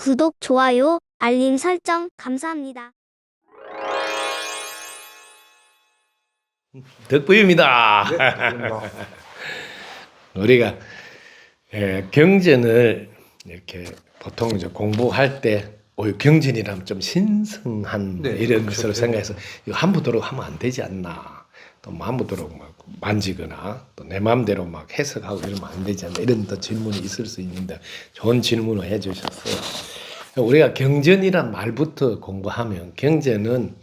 구독, 좋아요, 알림 설정 감사합니다. 덕부입니다. 네. 우리가 예, 경전을 이렇게 보통 이제 공부할 때 오, 경전이라면 좀 신성한 네, 이런 그렇죠. 것으로 네. 생각해서 이거 함부로 하면 안 되지 않나. 또뭐 함부로 막 만지거나 또 내 마음대로 막 해석하고 이러면 안 되지 않나 이런 또 질문이 있을 수 있는데 좋은 질문을 해주셨어요. 우리가 경전이란 말부터 공부하면 경전은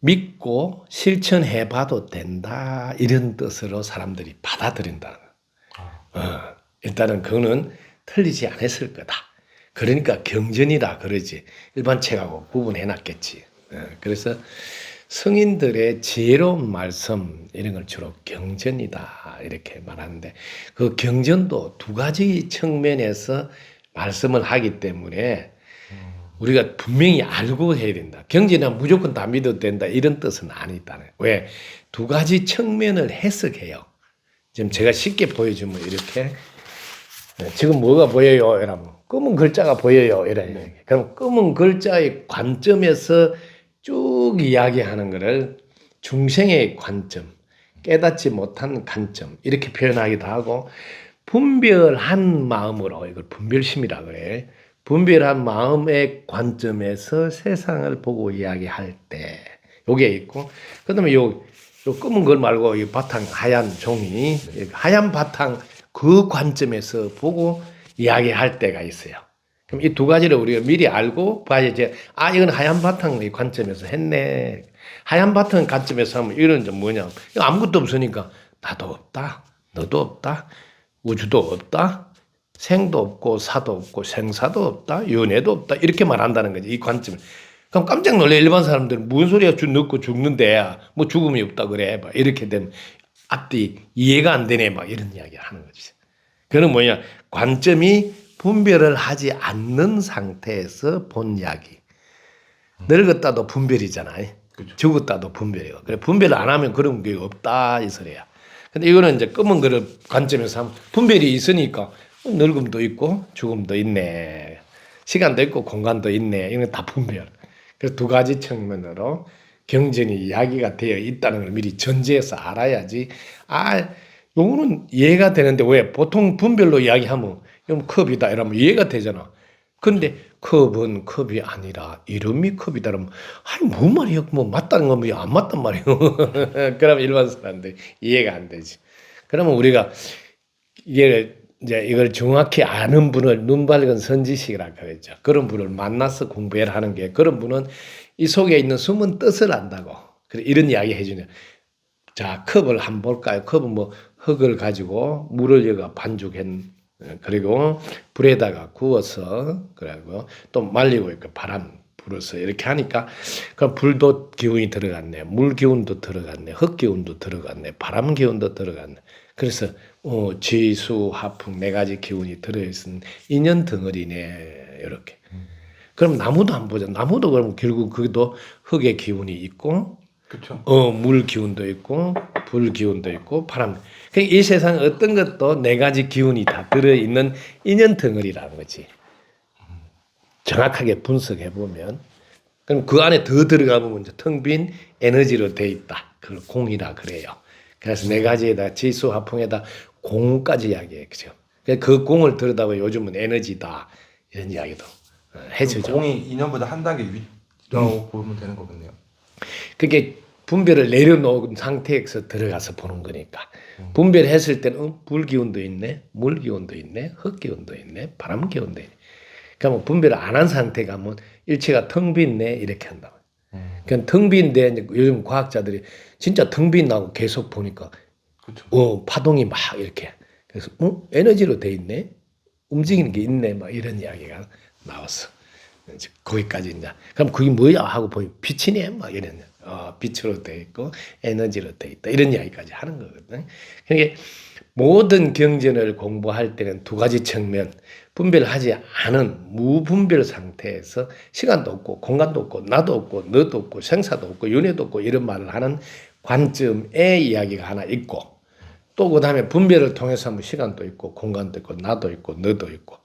믿고 실천해봐도 된다 이런 뜻으로 사람들이 받아들인다는 거예요. 어, 일단은 그거는 틀리지 않았을 거다. 그러니까 경전이라 그러지 일반 책하고 구분해놨겠지. 어, 그래서 성인들의 지혜로운 말씀 이런 걸 주로 경전이다 이렇게 말하는데 그 경전도 두 가지 측면에서 말씀을 하기 때문에 우리가 분명히 알고 해야 된다. 경제는 무조건 다 믿어도 된다. 이런 뜻은 아니다는. 왜? 두 가지 측면을 해석해요. 지금 제가 쉽게 보여주면 이렇게 네, 지금 뭐가 보여요? 이러면 검은 글자가 보여요. 이래. 그럼 검은 글자의 관점에서 쭉 이야기하는 것을 중생의 관점, 깨닫지 못한 관점 이렇게 표현하기도 하고 분별한 마음으로 이걸 분별심이라 그래. 분별한 마음의 관점에서 세상을 보고 이야기할 때 요게 있고 그다음에 요, 요 검은 걸 말고 이 바탕 하얀 종이 하얀 바탕 그 관점에서 보고 이야기할 때가 있어요. 그럼 이 두 가지를 우리가 미리 알고 봐야지 아 이건 하얀 바탕 이 관점에서 했네. 하얀 바탕 관점에서 하면 이런 좀 뭐냐. 이거 아무것도 없으니까 나도 없다. 너도 없다. 우주도 없다. 생도 없고 사도 없고 생사도 없다. 윤회도 없다. 이렇게 말한다는 거지 이 관점 그럼 깜짝 놀래. 일반 사람들은 무슨 소리야. 죽 넣고 죽는데. 뭐 죽음이 없다 그래. 막 이렇게 되면 앞뒤 이해가 안 되네. 막 이런 이야기를 하는 거지. 그는 뭐냐. 관점이 분별을 하지 않는 상태에서 본 이야기 늙었다도 분별이잖아요 죽었다도 분별이고 그래 분별을 안 하면 그런 게 없다 이 소리야 근데 이거는 이제 검은 거를 관점에서 하면 분별이 있으니까 늙음도 있고 죽음도 있네. 시간도 있고 공간도 있네. 이건 다 분별. 그래서 두 가지 측면으로 경전이 이야기가 되어 있다는 걸 미리 전제해서 알아야지. 아, 요거는 이해가 되는데 왜 보통 분별로 이야기하면 이건 컵이다. 이러면 이해가 되잖아. 근데 컵은 컵이 아니라 이름이 컵이다. 그러면 아니 뭔 말이야 뭐 맞다는 거면 안 맞단 말이야 그러면 일반 사람들 이해가 안 되지. 그러면 우리가 이게 이제 이걸 정확히 아는 분을 눈 밝은 선지식이라 그러죠. 그런 분을 만나서 공부해라 하는 게 그런 분은 이 속에 있는 숨은 뜻을 안다고. 그래 이런 이야기 해주냐 자 컵을 한번 볼까요? 컵은 뭐 흙을 가지고 물을 여가 반죽한 어, 그리고 불에다가 구워서 그리고 또 말리고 있고 바람 불어서 이렇게 하니까 그 불도 기운이 들어갔네. 물 기운도 들어갔네. 흙 기운도 들어갔네. 바람 기운도 들어갔네. 그래서 어, 지수 화풍 네 가지 기운이 들어있은 인연 덩어리네 이렇게. 그럼 나무도 안 보자 나무도 그럼 결국 그것도 흙의 기운이 있고 그렇죠. 어, 물 기운도 있고, 불 기운도 있고, 바람. 그러니까 이 세상 어떤 것도 네 가지 기운이 다 들어 있는 인연 덩어리라는 거지. 정확하게 분석해 보면. 그럼 그 안에 더 들어가 보면 이제 텅빈 에너지로 돼 있다. 그걸 공이라 그래요. 그래서 네 가지에다 지수 화풍에다 공까지 이야기해. 그죠? 그그 공을 들여다보면 요즘은 에너지다. 이런 이야기도 어, 해주죠. 공이 인연보다 한 단계 위라고 보면 되는 거겠네요. 그게 분별을 내려놓은 상태에서 들어가서 보는 거니까 분별했을 때는 어, 불 기운도 있네, 물 기운도 있네, 흙 기운도 있네, 바람 기운도 있네. 그러면 분별을 안 한 상태 가 면 일체가 텅 빈네 이렇게 한다고. 그냥 텅 빈데 요즘 과학자들이 진짜 텅 빈다고 계속 보니까. 어 파동이 막 이렇게 그래서 어 에너지로 돼 있네, 움직이는 게 있네, 막 이런 이야기가 나왔어. 거기까지 이제. 그럼 그게 뭐야? 하고 보면 빛이네. 막 이런 어, 빛으로 돼 있고 에너지로 돼 있다. 이런 이야기까지 하는 거거든. 그러니까 모든 경전을 공부할 때는 두 가지 측면 분별하지 않은 무분별 상태에서 시간도 없고 공간도 없고 나도 없고 너도 없고 생사도 없고 윤회도 없고 이런 말을 하는 관점의 이야기가 하나 있고 또 그 다음에 분별을 통해서 하면 시간도 있고 공간도 있고 나도 있고 너도 있고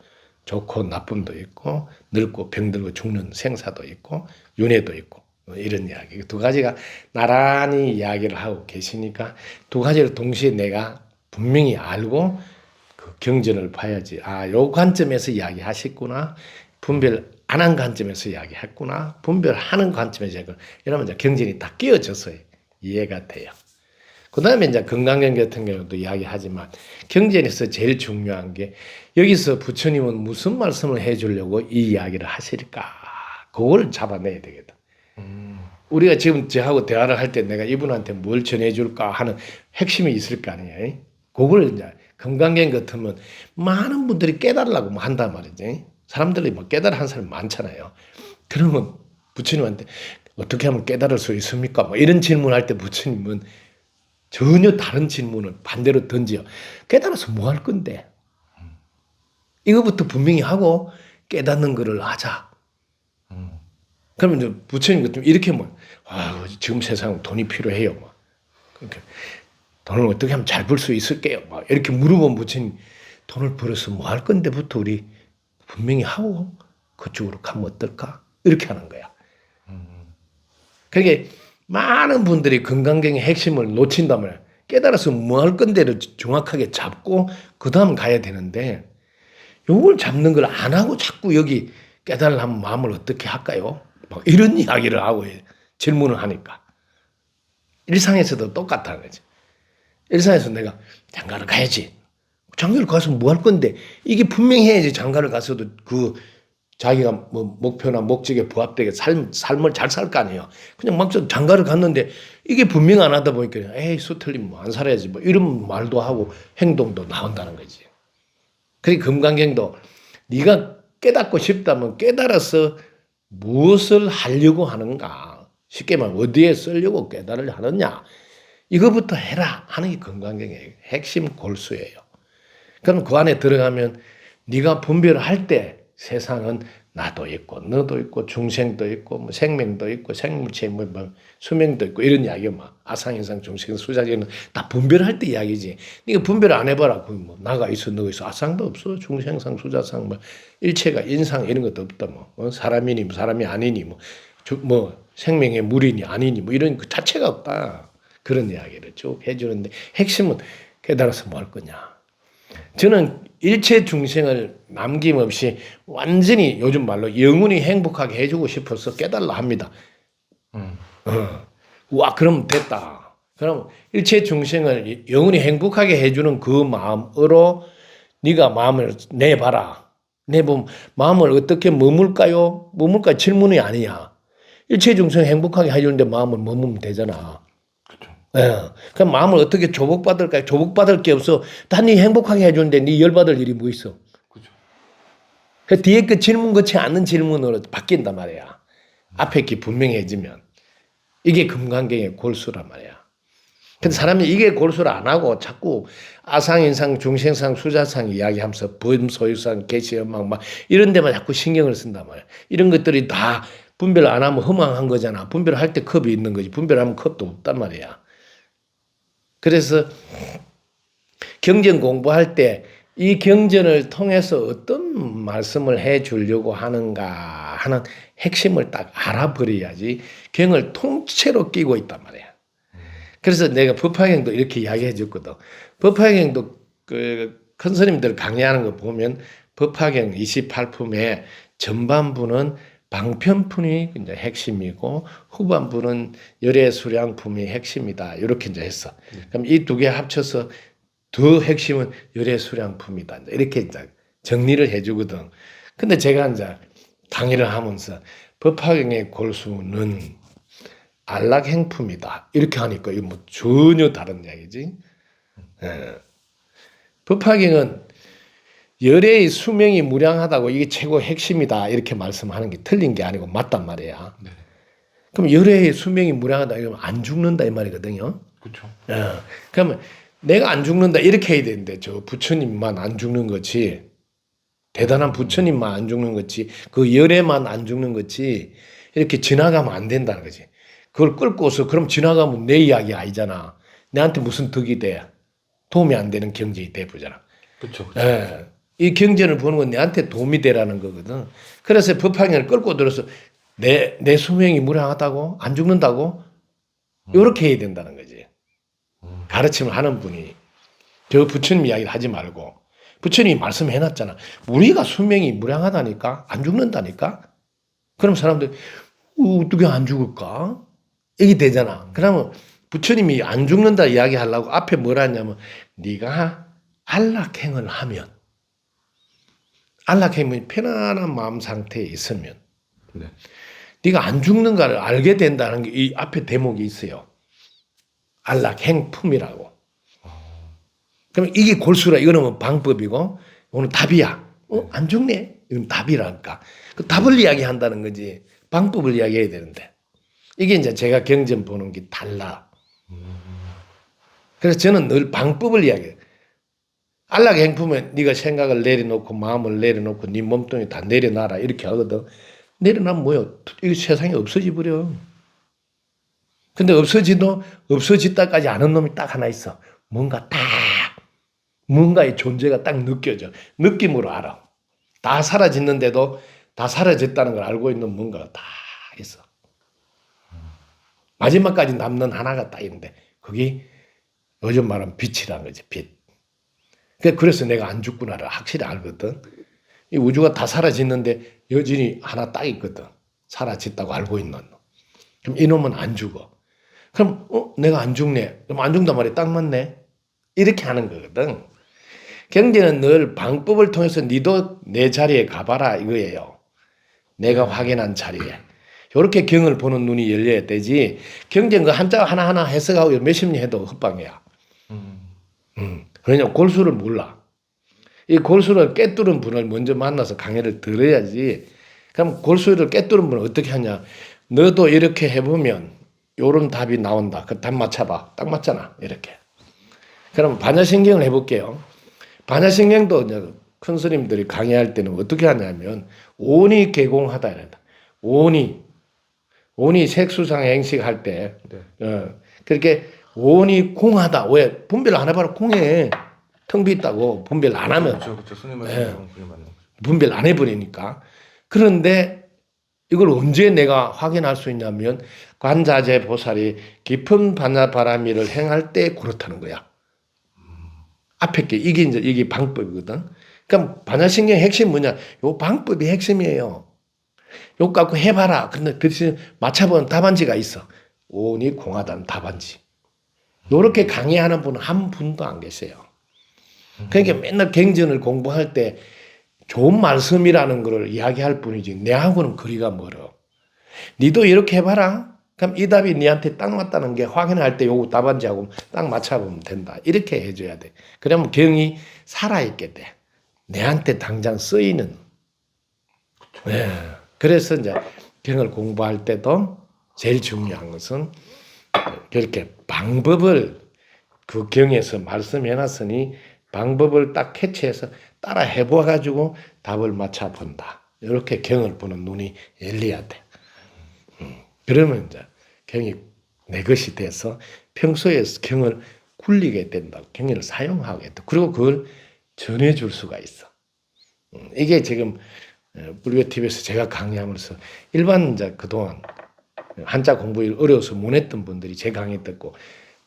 좋고 나쁨도 있고 늙고 병들고 죽는 생사도 있고 윤회도 있고 뭐 이런 이야기. 두 가지가 나란히 이야기를 하고 계시니까 두 가지를 동시에 내가 분명히 알고 그 경전을 봐야지. 아 요 관점에서 이야기하셨구나. 분별 안 한 관점에서 이야기했구나. 분별하는 관점에서 이야기 이러면 이제 경전이 다 끼어져서 이해가 돼요. 그 다음에 이제 건강경 같은 경우도 이야기하지만 경전에서 제일 중요한 게 여기서 부처님은 무슨 말씀을 해주려고 이 이야기를 하실까 그걸 잡아내야 되겠다. 음. 우리가 지금 저하고 대화를 할 때 내가 이분한테 뭘 전해줄까 하는 핵심이 있을 거 아니에요. 그걸 이제 건강경 같으면 많은 분들이 깨달으려고 뭐 한단 말이지. 사람들이 뭐 깨달아 한 사람 많잖아요. 그러면 부처님한테 어떻게 하면 깨달을 수 있습니까? 뭐 이런 질문할 때 부처님은 전혀 다른 질문을 반대로 던지요. 깨달아서 뭐 할 건데? 이거부터 분명히 하고 깨닫는 거를 하자. 음. 그러면 이제 부처님 같으면 이렇게 뭐, 아, 지금 세상 돈이 필요해요. 막. 그러니까 돈을 어떻게 하면 잘 벌 수 있을게요. 막 이렇게 물어보면 부처님 돈을 벌어서 뭐 할 건데부터 우리 분명히 하고 그쪽으로 가면 어떨까? 이렇게 하는 거야. 그러니까 많은 분들이 건강경의 핵심을 놓친다면 깨달아서 뭐 할 건데를 정확하게 잡고 그 다음 가야 되는데 요걸 잡는 걸 안 하고 자꾸 여기 깨달으려면 마음을 어떻게 할까요? 막 이런 이야기를 하고 질문을 하니까 일상에서도 똑같다는 거지. 일상에서 내가 장가를 가야지. 장가를 가서 뭐 할 건데 이게 분명히 해야지 장가를 가서도 그 자기가 뭐 목표나 목적에 부합되게 삶, 삶을 잘 살 거 아니에요. 그냥 막 장가를 갔는데 이게 분명 안 하다 보니까 에이 수틀림 뭐 안 살아야지 뭐 이런 말도 하고 행동도 나온다는 거지. 그리고 금강경도 네가 깨닫고 싶다면 깨달아서 무엇을 하려고 하는가 쉽게 말하면 어디에 쓰려고 깨달으려 하느냐 이거부터 해라 하는 게 건강경의 핵심 골수예요. 그럼 그 안에 들어가면 네가 분별을 할때 세상은 나도 있고 너도 있고 중생도 있고 뭐 생명도 있고 생물체 뭐, 뭐 수명도 있고 이런 이야기가 막 아상인상 중생 수자기는 다 분별할 때 이야기지. 네가 분별 안 해봐라. 그뭐 나가 있어 너가 있어 아상도 없어 중생상 수자상 뭐 일체가 인상 이런 것도 없다 뭐 어? 사람이니 뭐 사람이 아니니 뭐, 주- 뭐 생명의 물이니 아니니 뭐 이런 그 자체가 없다. 그런 이야기를 쭉 해주는데 핵심은 깨달아서 뭐 할 거냐. 저는 일체 중생을 남김없이 완전히 요즘 말로 영원히 행복하게 해주고 싶어서 깨달라 합니다. 음. 어. 와, 그럼 됐다. 그럼 일체 중생을 영원히 행복하게 해주는 그 마음으로 네가 마음을 내봐라. 내보면 마음을 어떻게 머물까요? 머물까 질문이 아니야. 일체 중생 행복하게 해주는데 마음을 머무면 되잖아. 예. 그럼 마음을 어떻게 조복받을까요? 조복받을 게 없어. 단니 행복하게 해주는데 네 열받을 일이 뭐 있어? 그렇죠. 그 뒤에 그 질문 같지 않은 질문으로 바뀐단 말이야. 앞에 게 분명해지면. 이게 금강경의 골수란 말이야. 근데 사람이 이게 골수를 안 하고 자꾸 아상인상, 중생상, 수자상 이야기하면서 범소유상, 개시연망 막 이런 데만 자꾸 신경을 쓴단 말이야. 이런 것들이 다 분별 안 하면 허망한 거잖아. 분별할 때 컵이 있는 거지. 분별하면 컵도 없단 말이야. 그래서 경전 공부할 때 이 경전을 통해서 어떤 말씀을 해 주려고 하는가 하는 핵심을 딱 알아버려야지 경을 통째로 끼고 있단 말이야. 그래서 내가 법화경도 이렇게 이야기해 줬거든. 법화경도 그 큰 스님들 강의하는 거 보면 법화경 28품의 전반부는 방편품이 이제 핵심이고 후반부는 열애 수량품이 핵심이다. 이렇게 이제 했어. 그럼 이 두 개 합쳐서 더 핵심은 열애 수량품이다. 이제 이렇게 이제 정리를 해주거든. 근데 제가 이제 강의를 하면서 법화경의 골수는 안락 행품이다. 이렇게 하니까 이거 뭐 전혀 다른 이야기지. 예. 법화경은 열애의 수명이 무량하다고 이게 최고 핵심이다. 이렇게 말씀하는 게 틀린 게 아니고 맞단 말이야. 네. 그럼 열애의 수명이 무량하다. 이러면 안 죽는다. 이 말이거든요. 그렇죠. 예. 그러면 내가 안 죽는다. 이렇게 해야 되는데 저 부처님만 안 죽는 거지. 대단한 부처님만 안 죽는 거지. 그 열애만 안 죽는 거지. 이렇게 지나가면 안 된다는 거지. 그걸 끌고서 그럼 지나가면 내 이야기 아니잖아. 내한테 무슨 덕이 돼. 도움이 안 되는 경쟁이 돼보잖아. 그렇죠. 예. 이 경전을 보는 건 내한테 도움이 되라는 거거든. 그래서 법학연을 끌고 들어서 내, 내 수명이 무량하다고? 안 죽는다고? 요렇게 해야 된다는 거지. 가르침을 하는 분이. 저 부처님 이야기를 하지 말고. 부처님이 말씀해 놨잖아. 우리가 수명이 무량하다니까? 안 죽는다니까? 그럼 사람들, 어, 어떻게 안 죽을까? 이게 되잖아. 그러면 부처님이 안 죽는다 이야기 하려고 앞에 뭐라 했냐면, 네가 안락행을 하면, 안락행이 편안한 마음 상태에 있으면, 네. 네가 안 죽는가를 알게 된다는 게 이 앞에 대목이 있어요. 안락행품이라고. 그럼 이게 골수라 이거는 뭐 방법이고 오늘 답이야. 어? 안 죽네? 이건 답이라니까. 그 답을 이야기한다는 거지. 방법을 이야기해야 되는데. 이게 이제 제가 경전 보는 게 달라. 그래서 저는 늘 방법을 이야기해요. 안락 행품은 네가 생각을 내려놓고 마음을 내려놓고 네 몸뚱이 다 내려놔라 이렇게 하거든. 내려놔면 뭐요? 이 세상에 없어지 버려. 근데 없어지도 없어졌다까지 아는 놈이 딱 하나 있어. 뭔가 딱 뭔가의 존재가 딱 느껴져. 느낌으로 알아. 다 사라졌는데도 다 사라졌다는 걸 알고 있는 뭔가가 다 있어. 마지막까지 남는 하나가 딱 있는데 그게 요즘 말하면 빛이라는 거지 빛. 그러니까 그래서 내가 안 죽구나를 확실히 알거든. 이 우주가 다 사라졌는데 여전히 하나 딱 있거든. 사라졌다고 알고 있는 놈. 그럼 이놈은 안 죽어. 그럼 어 내가 안 죽네. 그럼 안 죽단 말이 딱 맞네. 이렇게 하는 거거든. 경제는 늘 방법을 통해서 니도 내 자리에 가봐라 이거예요. 내가 확인한 자리에. 이렇게 경을 보는 눈이 열려야 되지. 경제는 그 한자 하나하나 해석하고 몇십 년 해도 헛방이야. 음. 음. 왜냐 골수를 몰라. 이 골수를 깨뚫은 분을 먼저 만나서 강의를 들어야지. 그럼 골수를 깨뚫은 분은 어떻게 하냐? 너도 이렇게 해보면 요런 답이 나온다. 그 답 맞춰봐. 딱 맞잖아. 이렇게. 그럼 반야신경을 해볼게요. 반야신경도 이제 큰 스님들이 강의할 때는 어떻게 하냐면 오니 개공하다 이랬다. 오니 오니 색수상 행식할 때 네. 어, 그렇게 온이 공하다. 왜? 분별 안 해봐라. 공해. 텅 비 있다고. 분별 안 하면. 그렇죠, 그렇죠. 네. 맞는 거죠. 분별 안 해버리니까. 그런데 이걸 언제 내가 확인할 수 있냐면 관자재 보살이 깊은 바람이를 행할 때 그렇다는 거야. 앞에 게 이게 이제 이게 방법이거든. 그럼 반야신경 핵심 뭐냐? 요 방법이 핵심이에요. 요 갖고 해봐라. 근데 대신 맞춰보는 답안지가 있어. 온이 공하다는 답안지. 요렇게 강의하는 분은 한 분도 안 계세요. 그러니까 맨날 경전을 공부할 때 좋은 말씀이라는 것을 이야기할 뿐이지 내하고는 거리가 멀어. 니도 이렇게 해봐라. 그럼 이 답이 니한테 딱 맞다는 게 확인할 때 요거 답안지하고 딱 맞춰보면 된다. 이렇게 해줘야 돼. 그러면 경이 살아있게 돼. 내한테 당장 쓰이는. 네. 그래서 이제 경을 공부할 때도 제일 중요한 것은 그렇게 방법을 그 경에서 말씀해 놨으니 방법을 딱 캐치해서 따라 해보아 가지고 답을 맞춰 본다. 이렇게 경을 보는 눈이 열려야 돼. 음. 그러면 이제 경이 내 것이 돼서 평소에 경을 굴리게 된다. 경을 사용하게 돼. 그리고 그걸 전해 줄 수가 있어. 음. 이게 지금 어, 불교 TV에서 제가 강의하면서 일반 이제 그동안 한자 공부 어려워서 못 했던 분들이 제 강의 듣고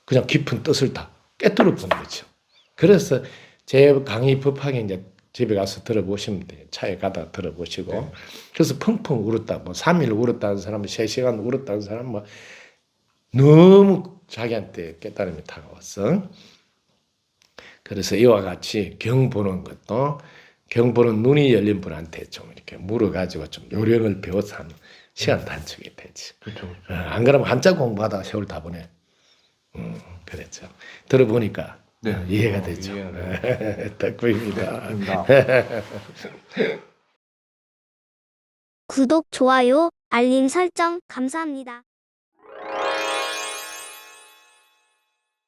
그냥 깊은 뜻을 다 깨뚫어 보는 거죠. 그래서 제 강의 법학에 이제 집에 가서 들어보시면 돼요. 차에 가다 들어보시고. 네. 그래서 펑펑 울었다. 뭐 3일 울었다는 사람은 3시간 울었다는 사람 뭐 너무 자기한테 깨달음이 다가왔어. 그래서 이와 같이 경 보는 것도 경 보는 눈이 열린 분한테 좀 이렇게 물어가지고 좀 요령을 배워서 하면 시간 단축이 되지. 그렇죠. 어, 안 그러면 한자 공부하다가 세월 다 보내. 음, 그랬죠. 들어보니까 네. 어, 이해가 어, 되죠. 덕구입니다. 입니다. 구독, 좋아요, 알림 설정 감사합니다.